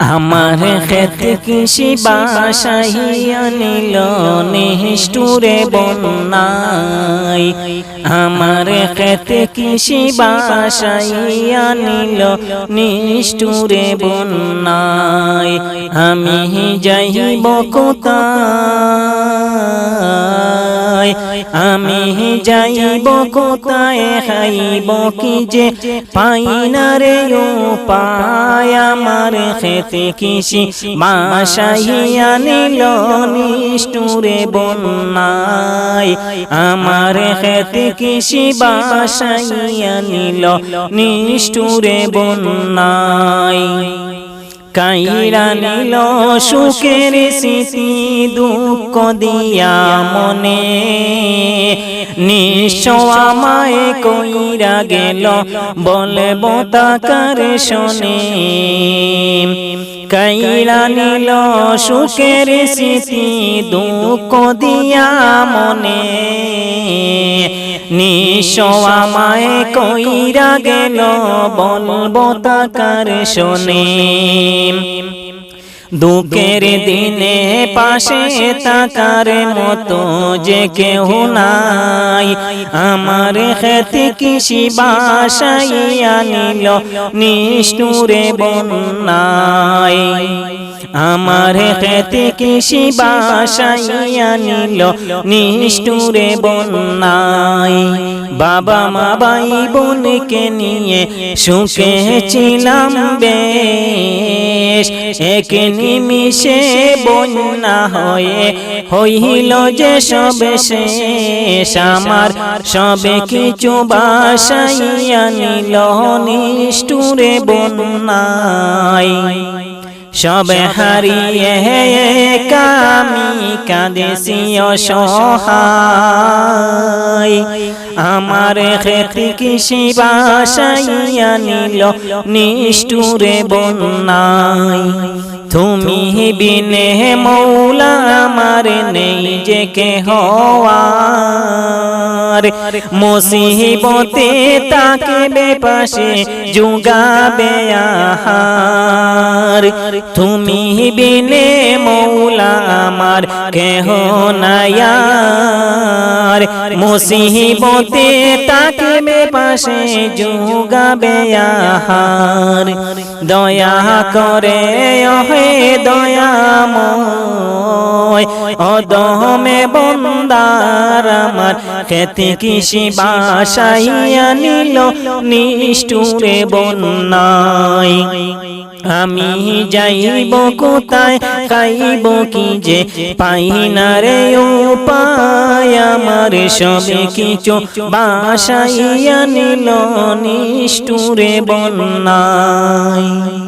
আমার খেত কৃষি বাসাইয়া নিল নিষ্ঠুরে বন্যাই। আমার খেত কৃষি বাসাইয়া নিল নিষ্ঠুরে বন্যাই। আমি যাইব কোথায়? আমি যাইব কোথায় খাইব কি যে? পাই না রে ও পায় আমার খেতে কৃষি বাসাইয়া নিল নিষ্ঠুরে বন্যায়, আমার খেতে কৃষি বাসাইয়া নিল নিষ্ঠুরে বন্যায়। কাইরা নিল সুখের স্মৃতি দুঃখ দিয়া মনে। নিঃস্ব আমায় কইরা গেল বলে বতাকার শোনে। কাইরা নিল সুখের স্মৃতি দুঃখ দিয়া মনে। নিঃস্ব আমায় কইরা গেল বলব তাকার শোনে। দুঃখের দিনে পাশে তাকার মতো যে কেউ নাই। আমার খেতে কৃষি বাসাইয়া নিল নিষ্ঠুরে বন্যায়। আমার খেতে কৃষি বাসাইয়া নিল নিষ্ঠুরে বন্যায়। বাবা মা ভাই বোনকে নিয়ে সুখে ছিলাম বেশ এক নিমিষে বন্যা হয়ে হইল যে সবে শেষ। আমার সবে কিছু বাসাইয়া নিল নিষ্ঠুরে বন্যায়। সবে হারিয়ে কামি কাদেশি অসহায়। আমার খেতে কৃষি বাসাইয়া নিল, নিষ্ঠুরে বন্যায়। তুমি বিনে মৌলা আমার নেই যে কে হওয়ার মুসিবতে তাকে বেপাশে যুগাবে আহার। তুমি বিনে মৌলা আমার কেহ নায়ার মুসিবতে তাকে বেপাশে যুগাবে আহার। দয়া করে অহে দয়াময় অদমে বন্দার আমার খেতে কৃষি বাসাইয়া নিল নিষ্ঠুরে বন্যায়। আমি যাইব কোথায়? খাইব কি যে? পাই না রে উপায় আমার সবে কিছু। বাসাইয়া নিল নিষ্ঠুরে বন্যায়।